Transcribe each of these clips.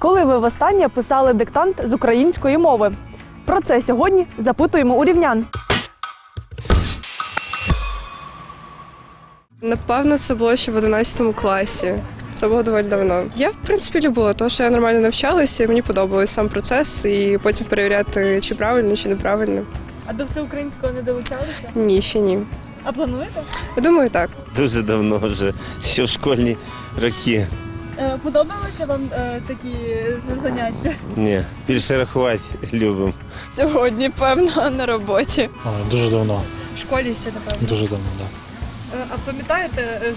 Коли ви востаннє писали диктант з української мови? Про це сьогодні запитуємо у рівнян. Напевно, це було ще в 11 класі. Це було доволі давно. Я, в принципі, любила, тому що я нормально навчалася, і мені подобався сам процес, і потім перевіряти, чи правильно, чи неправильно. А до всеукраїнського не долучалися? Ні, ще ні. А плануєте? Я думаю, так. Дуже давно вже, ще в школьні роки. Е, Подобалися вам е, такі заняття? Ні, більше рахувати любимо. Сьогодні, певно, на роботі. А, дуже давно, В школі ще напевно. дуже давно, так. Е, А пам'ятаєте, е, е,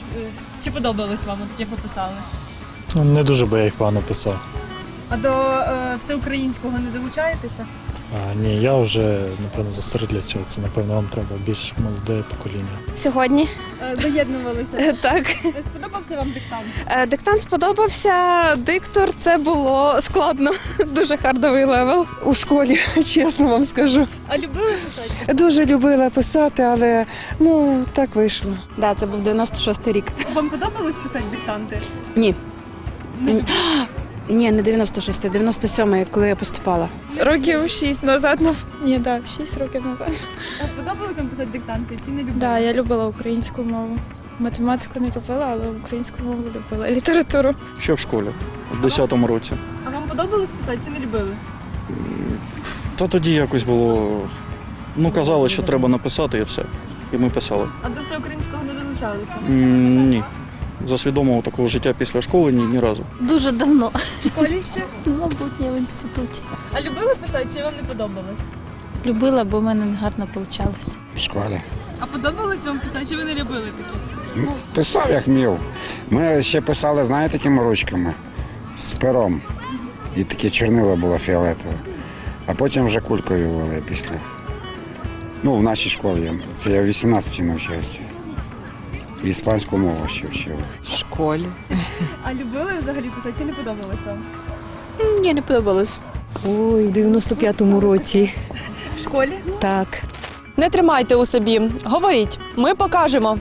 чи подобалось вам, от як ви писали? Не дуже би я їх погано писав. А до е, всеукраїнського не долучаєтеся? А, ні, я вже, напевно, застарий для цього. Це, напевно, вам треба більш молоде покоління. Сьогодні Е, Доєднувалися. так. Е, Сподобався вам диктант? Е, Диктант сподобався. Диктор це було складно. Дуже хардовий левел. У школі, чесно вам скажу. А любили писати? Дуже любила писати, але ну так вийшло. Да, це був 96-й рік. Вам подобалось писати диктанти? Ні. Не любили. Ні, не 96-й, 97-й, коли я поступала. Років шість назад, нав... ні, да, шість років назад. А подобалось вам писати диктанти чи не любили? Да, я любила українську мову. Математику не любила, але українську мову любила. Літературу. Ще в школі, в 10 році. А вам подобалось писати чи не любили? Та тоді якось було. Ну, казали, що треба написати і все. І ми писали. А до всеукраїнського не долучалися? Ні. За свідомого такого життя після школи ні, ні разу. Дуже давно, В школі ще? мабуть, не в інституті. А любили писати чи вам не подобалось? Любила, бо в мене гарно вийшло. В школі. А подобалось вам писати чи ви не любили таке? Писав як мів. Ми ще писали, знаєте, такими ручками з пером. І таке чорнило було фіолетове. А потім вже кулькою вели після. Ну, в нашій школі. Це я в 18 навчався. Іспанську мову ще вчив. В школі. А любили взагалі писати чи не подобалось вам? Ні, не подобалось. Ой, в 95-му році. В школі? Так. Не тримайте у собі. Говоріть, ми покажемо.